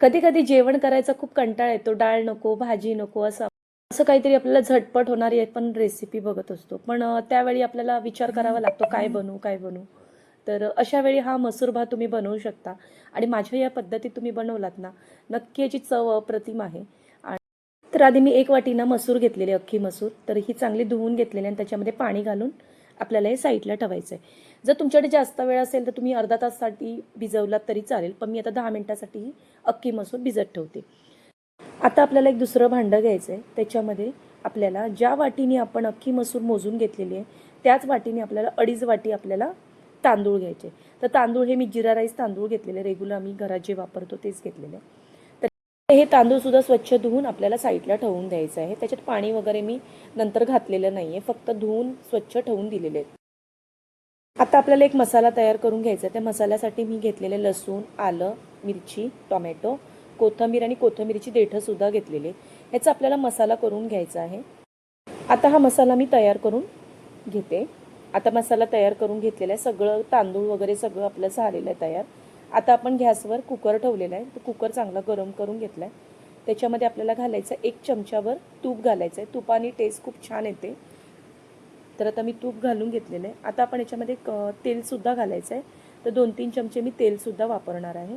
कधी कधी जेवण करायचा खूप कंटाळा येतो. डाळ नको भाजी नको असं. असं काहीतरी आपल्याला झटपट होणारी पण रेसिपी बघत असतो. पण त्यावेळी आपल्याला विचार करावा लागतो काय बनवू काय बनवू? तर अशा वेळी हा मसूर भात तुम्ही बनवू शकता. आणि माझ्या या पद्धतीत तुम्ही बनवलात ना नक्की याची चव अप्रतिम आहे. आणि तर आधी मी एक वाटी ना मसूर घेतलेली अख्खी मसूर. तर ही चांगली धुवून घेतलेली आणि त्याच्यामध्ये पाणी घालून आपल्याला हे साईडला ठेवायचं आहे जर तुमच्याकडे जास्त वेळ असेल तर तुम्ही अर्धा तासासाठी भिजवलात तरी चालेल पण मी आता दहा मिनटासाठी अक्की अख्खी मसूर भिजत ठेवते. आता आपल्याला एक दुसरं भांडं घ्यायचं आहे त्याच्यामध्ये आपल्याला ज्या वाटीने आपण अख्खी मसूर मोजून घेतलेली आहे त्याच वाटीने आपल्याला अडीच वाटी आपल्याला तांदूळ घ्यायचे. तर तांदूळ हे मी जिरा राईस तांदूळ घेतलेले रेग्युलर आम्ही घरात जे वापरतो तेच घेतलेले. आहे हे तांदूळसुद्धा स्वच्छ धुवून आपल्याला साईडला ठेवून द्यायचं आहे. त्याच्यात पाणी वगैरे मी नंतर घातलेलं नाही आहे. फक्त धुवून स्वच्छ ठेवून दिलेले आहेत. आता आपल्याला एक मसाला तयार करून घ्यायचा आहे. त्या मसाल्यासाठी मी घेतलेले लसूण आलं मिरची टोमॅटो कोथिंबीर आणि कोथिंबीरची देठंसुद्धा घेतलेले ह्याचा आपल्याला मसाला करून घ्यायचा आहे. आता हा मसाला मी तयार करून घेते. आता मसाला तयार करून घेतलेला आहे. सगळं तांदूळ वगैरे सगळं आपलं झालेलं आहे तयार. आता आपण गॅसवर कुकर ठेवलेला आहे. तर कुकर चांगला गरम करून घेतला आहे त्याच्यामध्ये आपल्याला घालायचं एक चमच्यावर तूप घालायचं आहे. तुपाने टेस्ट खूप छान येते. तर आता मी तूप घालून घेतलेलं आहे. आता आपण याच्यामध्ये क तेलसुद्धा घालायचं आहे. तर दोन तीन चमचे मी तेलसुद्धा वापरणार आहे.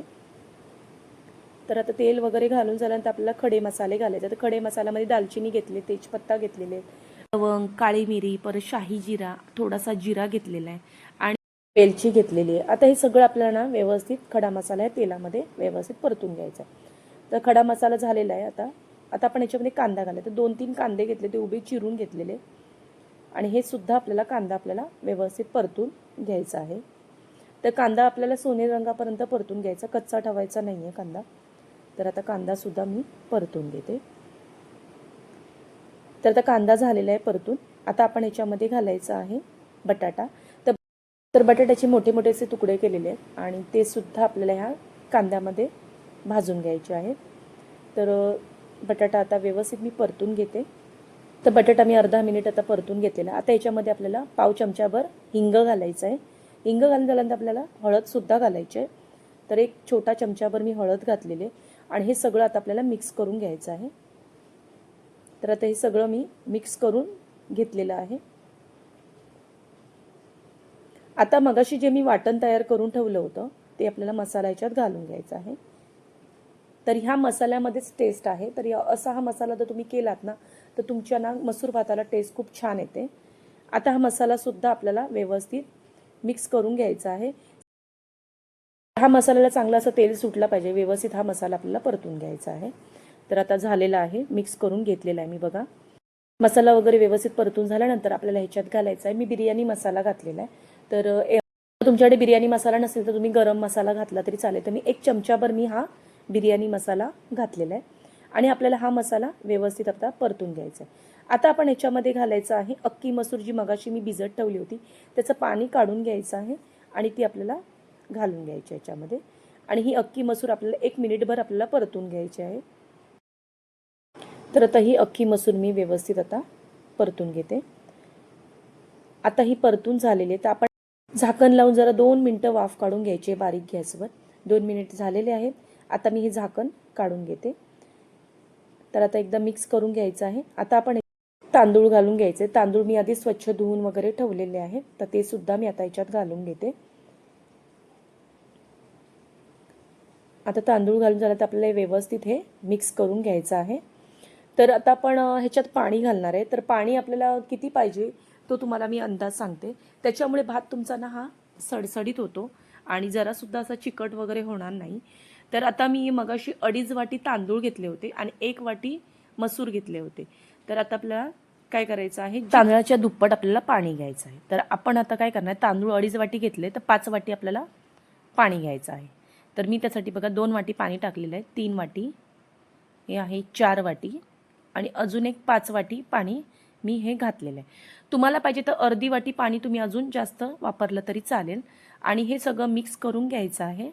तर आता तेल वगैरे घालून झाल्यानंतर आपल्याला खडे मसाले घालायचे तर खडे मसाल्यामध्ये दालचिनी घेतली तेजपत्ता घेतलेले लवंग काळी मिरी परत शाही जिरा थोडासा जिरा घेतलेला आहे. आणि वेलची घेतलेली आहे. आता हे सगळं आपल्याला ना व्यवस्थित खडा मसाला आहे तेलामध्ये व्यवस्थित परतून घ्यायचा आहे. तर खडा मसाला झालेला आहे आता. आता आपण याच्यामध्ये कांदा घालायचा तर दोन तीन कांदे घेतले ते उभे चिरून घेतलेले. आणि हे सुद्धा आपल्याला कांदा आपल्याला व्यवस्थित परतून घ्यायचा आहे. तर कांदा आपल्याला सोने रंगापर्यंत परतून घ्यायचा. कच्चा ठेवायचा नाही आहे कांदा. तर आता कांदासुद्धा मी परतून घेते. तर आता कांदा झालेला आहे परतून. आता आपण याच्यामध्ये घालायचा आहे बटाटा. तर बटाट्याचे मोठे मोठे असे तुकडे केलेले आहेत आणि ते सुद्धा आपल्याला ह्या कांद्यामध्ये भाजून घ्यायचे आहेत. तर बटाटा आता व्यवस्थित मी परतून घेते. तर बटाटा मी अर्धा मिनिट आता परतून घेतलेला आता याच्यामध्ये आपल्याला पाव चमच्याभर हिंग घालायचं आहे. हिंग घालून झाल्यानंतर आपल्याला हळदसुद्धा घालायची आहे. तर एक छोटा चमच्याभर मी हळद घातलेली आणि हे सगळं आता आपल्याला मिक्स करून घ्यायचं आहे. तर आता हे सगळं मी मिक्स करून घेतलेलं आहे. आता मगाशी जे मी वाटण तयार करून ठेवलं होतं ते आपल्याला मसाला याच्यात घालून घ्यायचं आहे. तर ह्या मसाल्यामध्येच टेस्ट आहे. तर असा हा मसाला जर तुम्ही केलात ना तर तुमच्या ना मसूर भाताला टेस्ट खूप छान येते. आता हा मसालासुद्धा आपल्याला व्यवस्थित मिक्स करून घ्यायचा आहे. हा मसाल्याला चांगला असं तेल सुटला पाहिजे. व्यवस्थित हा मसाला आपल्याला परतून घ्यायचा आहे. तर आता झालेला आहे. मिक्स करून घेतलेला आहे मी बघा. मसाला वगैरे व्यवस्थित परतून झाल्यानंतर आपल्याला ह्याच्यात घालायचा आहे. मी बिर्याणी मसाला घातलेला आहे. तर तुमच्याकडे बिर्याणी मसाला नसेल तर तुम्ही गरम मसाला घातला तरी चालेल. तर मी एक चमच्याभर मी हा बिर्याणी मसाला घातलेला आहे. आणि आपल्याला हा मसाला व्यवस्थित आता परतून घ्यायचा आहे. आता आपण याच्यामध्ये घालायचं आहे अक्की मसूर जी मगाशी मी भिजत ठेवली होती त्याचं पाणी काढून घ्यायचं आहे आणि ती आपल्याला घालून घ्यायची याच्यामध्ये. आणि ही अक्की मसूर आपल्याला एक मिनिटभर आपल्याला परतून घ्यायची आहे. तर आता ही अख्खी मसूर मी व्यवस्थित आता परतून घेते. आता ही परतून झालेली आहे. तर आपण झाकण लावून जरा दोन मिनटं वाफ काढून घ्यायची आहे बारीक गॅसवर. दोन मिनिट झालेले आहेत. आता मी हे झाकण काढून घेते. तर आता एकदा मिक्स करून घ्यायचं आहे. आता आपण तांदूळ घालून घ्यायचे. तांदूळ मी आधी स्वच्छ धुवून वगैरे ठेवलेले आहेत तर ते सुद्धा मी आता याच्यात घालून घेते. आता तांदूळ घालून झालं तर आपल्याला व्यवस्थित हे मिक्स करून घ्यायचं आहे. तर आता आपण ह्याच्यात पाणी घालणार आहे. तर पाणी आपल्याला किती पाहिजे तो तुम्हाला मी अंदाज सांगते. त्याच्यामुळे भात तुमचा ना हा सडसडीत होतो आणि जरासुद्धा असा चिकट वगैरे होणार नाही. तर आता मी मगाशी अडीच वाटी तांदूळ घेतले होते आणि एक वाटी मसूर घेतले होते. तर आता आपल्याला काय करायचं आहे? तांदळाच्या दुप्पट आपल्याला पाणी घ्यायचं आहे. तर आपण आता काय करणार? तांदूळ अडीच वाटी घेतले तर पाच वाटी आपल्याला पाणी घ्यायचं आहे. तर मी त्यासाठी बघा दोन वाटी पाणी टाकलेलं आहे. तीन वाटी हे आहे चार वाटी. आणि अजून एक पाच वाटी पाणी मी हे घातलेलं आहे. तुम्हाला पाहिजे तर अर्धी वाटी पाणी तुम्ही अजून जास्त वापरलं तरी चालेल. आणि हे सगळं मिक्स करून घ्यायचं आहे.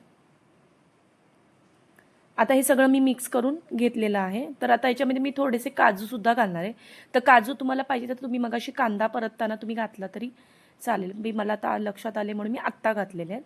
आता हे सगळं मी मिक्स करून घेतलेलं आहे. तर आता याच्यामध्ये मी थोडेसे काजूसुद्धा घालणार आहे. तर काजू तुम्हाला पाहिजे तर तुम्ही मगाशी कांदा परतताना तुम्ही घातला तरी चालेल. मी मला आता लक्षात आले म्हणून मी आत्ता घातलेले आहेत.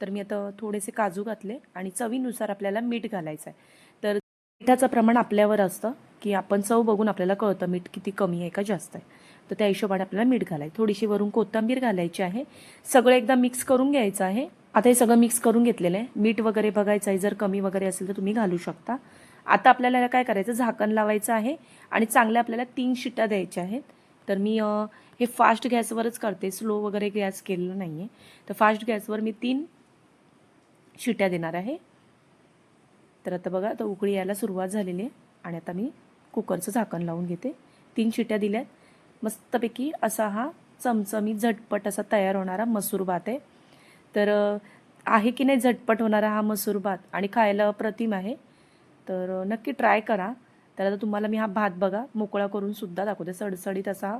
तर मी आता थोडेसे काजू घातले आणि चवीनुसार आपल्याला मीठ घालायचं आहे. तर मिठाचं प्रमाण आपल्यावर असतं. की आपण चव बघून आपल्याला कळतं मीठ किती कमी आहे का जास्त आहे. तर त्या हिशोबाने आपल्याला मीठ घालायचं थोडीशी वरून कोथिंबीर घालायची आहे. सगळं एकदा मिक्स करून घ्यायचं आहे. आता हे सगळं मिक्स करून घेतलेलं आहे. मीठ वगैरे बघायचं आहे. जर कमी वगैरे असेल तर तुम्ही घालू शकता. आता आपल्याला काय करायचं? झाकण लावायचं आहे आणि चांगल्या आपल्याला तीन शिट्ट्या द्यायच्या आहेत. तर मी हे फास्ट गॅसवरच करते. स्लो वगैरे गॅस केलेलं नाही आहे तर फास्ट गॅसवर मी तीन शिट्या देणार आहे. तर आता बघा तर उकळी यायला सुरुवात झालेली आहे. आणि आता मी कुकरचं झाकण लावून घेते. तीन शिट्ट्या दिल्यात. मस्तपैकी असा हा चमचमीत झटपट असा तयार होणारा मसूर भात आहे. तर आहे की नाही झटपट होणारा हा मसूर भात आणि खायला अप्रतिम आहे. तर नक्की ट्राय करा. तर आता तुम्हाला मी हा भात बघा मोकळा करून सुद्धा दाखवते. सडसडीत असा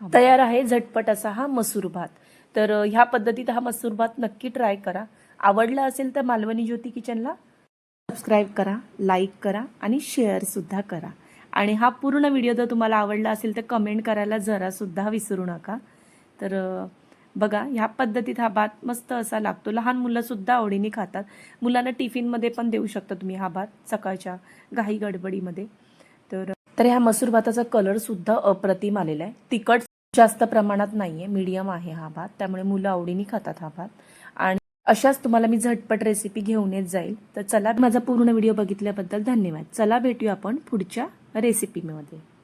तयार आहे झटपट असा हा मसूर भात. तर ह्या पद्धतीत हा मसूर भात नक्की ट्राय करा. आवडला असेल तर मालवणी ज्योती किचनला सबस्क्राईब करा लाईक करा आणि शेअरसुद्धा करा. आणि हा पूर्ण व्हिडिओ जर तुम्हाला आवडला असेल तर कमेंट करायला जरासुद्धा विसरू नका. तर बघा ह्या पद्धतीत हा भात मस्त असा लागतो. लहान मुलंसुद्धा आवडीने खातात. मुलांना टिफिनमध्ये पण देऊ शकता तुम्ही हा भात सकाळच्या घाई गडबडीमध्ये. तर तर ह्या मसूर भाताचा कलरसुद्धा अप्रतिम आलेला आहे. तिखट जास्त प्रमाणात नाही आहे मीडियम आहे हा भात. त्यामुळे मुलं आवडीने खातात हा भात. अशाच तुम्हाला मी झटपट रेसिपी घेऊन येत जाईल. तर चला माझा पूर्ण व्हिडिओ बघितल्याबद्दल धन्यवाद. चला भेटूया आपण पुढच्या रेसिपीमध्ये